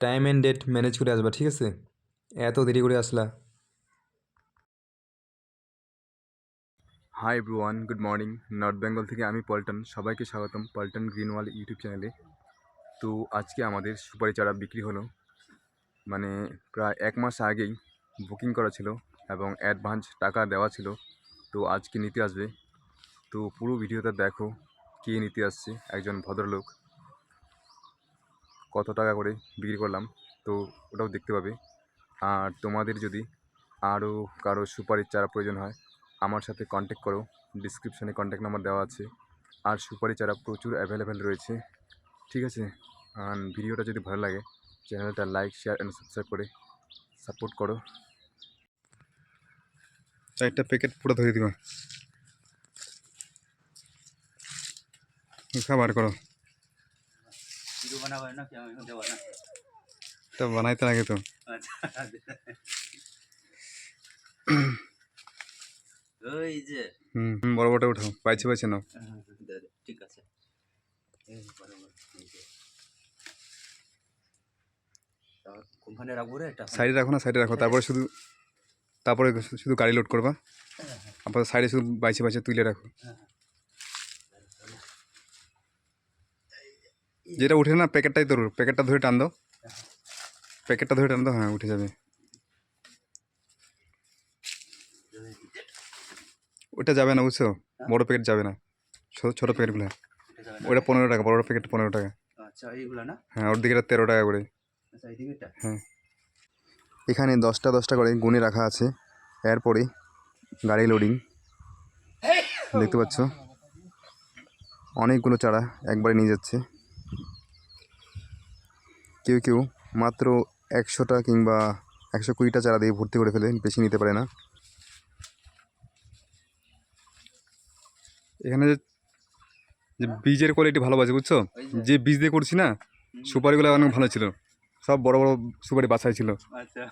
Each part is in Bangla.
টাইম অ্যান্ড ডেট ম্যানেজ করে আসবা, ঠিক আছে? এত দেরি করে আসলা। Hi everyone good morning North Bengal থেকে আমি পল্টন, সবাইকে স্বাগতম পল্টন গ্রিনওয়াল ইউটিউব চ্যানেলে তো আজকে আমাদের সুপারি চারা বিক্রি হলো। মানে প্রায় এক মাস আগেই বুকিং করা ছিল এবং অ্যাডভান্স টাকা দেওয়া ছিল। তো আজকে নিতে আসবে। তো পুরো ভিডিওটা দেখো, কে নিতে আসছে, একজন ভদ্রলোক। কত টাকা করে বিক্রি করলাম, তো ওটাও দেখতে পাবে। আর তোমাদের যদি আরও কারও সুপারির চারা প্রয়োজন হয়, আমার সাথে কন্ট্যাক্ট করো। ডিসক্রিপশানে কন্ট্যাক্ট নাম্বার দেওয়া আছে। আর সুপারি চারা প্রচুর অ্যাভেলেবেল রয়েছে। ঠিক আছে? আর ভিডিওটা যদি ভালো লাগে, চ্যানেলটা লাইক শেয়ার অ্যান্ড সাবস্ক্রাইব করে সাপোর্ট করো। চারটা প্যাকেট পুরো ধরে দিবা। খাবার করো। বানাবে না দেবো বানাইতে লাগে তো? ওই যে। হুম বড় বড়টা উঠাও পাইছে পাইছে নাও। হ্যাঁ, ঠিক আছে। কোনখানে রাখব রে? এটা সাইডে রাখো না সাইডে রাখো তারপরে শুধু তারপরে শুধু গাড়ি লোড করবা। আবার সাইডে শুধু বাইছে বাইছে তুলে রাখো। যেটা উঠে না প্যাকেটটাই তোর প্যাকেটটা ধরে টান দাও। প্যাকেটটা ধরে টান দাও হ্যাঁ উঠে যাবে। ওটা যাবে না বুঝছ? বড় প্যাকেট যাবে না। ছোটো ছোটো প্যাকেটগুলো? ওটা পনেরো টাকা বড় প্যাকেট পনেরো টাকা। আচ্ছা এইগুলা না? হ্যাঁ ওর দিকেটা তেরো টাকা করে। আচ্ছা হ্যাঁ। এখানে দশটা দশটা করে গুনে রাখা আছে। এরপরে গাড়ি লোডিং দেখতে পাচ্ছ? অনেকগুলো চারা একবারে নিয়ে যাচ্ছে। কেউ কেউ মাত্র একশোটা কিংবা একশো কুড়িটা চারা দিয়ে ভর্তি করে ফেলে বেশি নিতে পারে না। এখানে যে বীজের কোয়ালিটি ভালো আছে বুঝছ? যে বীজ দিয়ে করছি না সুপারিগুলো অনেক ভালো ছিল। সব বড় বড় সুপারি বাছাই ছিল। আচ্ছা।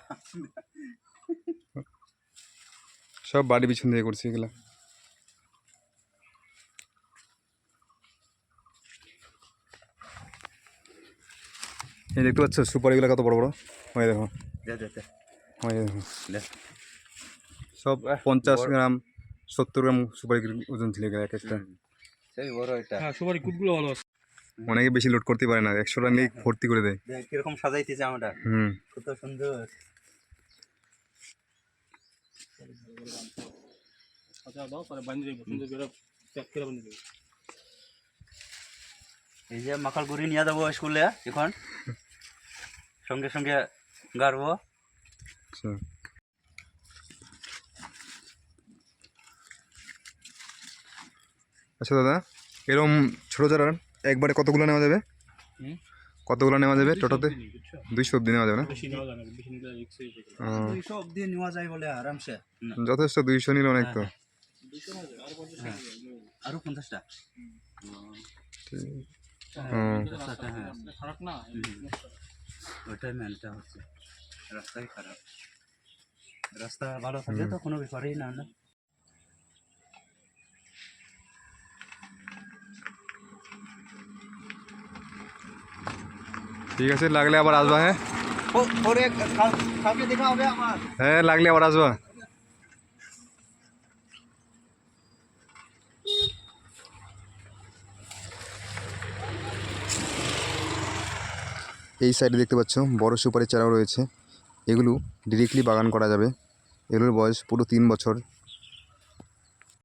সব বাড়ি পিছন দিয়ে করছি এগুলো। এই দেখতে পাচ্ছ সুপারিগুলো কত বড় বড়? ওই দেখো। ওই সব পঞ্চাশ গ্রাম সত্তর গ্রাম সুপারি ওজন ছিল এক একটা। সেই বড় এটা। হ্যাঁ সবারই কুটগুলো ভালো অনেকে বেশি লোড করতে পারে না একশোটা নিয়ে ভর্তি করে দেয়। কীরকম সাজাইতেছে আমরা হুম। কত সুন্দর। আচ্ছা এই যে মাখাল গুড়ি নিয়ে যাব স্কুলে এখন। সঙ্গে সঙ্গে গাড়বো। আচ্ছা। আচ্ছা দাদা এরকম ছোটো চারা একবারে কতগুলো নেওয়া যাবে? কতগুলো নেওয়া যাবে টোটোতে দুইশো অব্দি নেওয়া যাবে না? আরামসে? যথেষ্ট দুইশো নিল অনেক তো। দুশো নেওয়া যায় আর পঞ্চাশটা। রাস্তাটা হ্যাঁ রাস্তা খারাপ না ওটাই মেনটা হচ্ছে। রাস্তাই খারাপ। রাস্তা ভালো থাকলে তো কোনো ব্যাপারই না না? ঠিক আছে লাগলে আবার আসবা হ্যাঁ? ওরে কালকে দেখা হবে আমার। হ্যাঁ লাগলে আবার আসবা। এই সাইডে দেখতে পাচ্ছ বড় সুপারি চারাও রয়েছে। এগুলো ডিরেক্টলি বাগান করা যাবে। এগুলোর বয়স পুরো তিন বছর।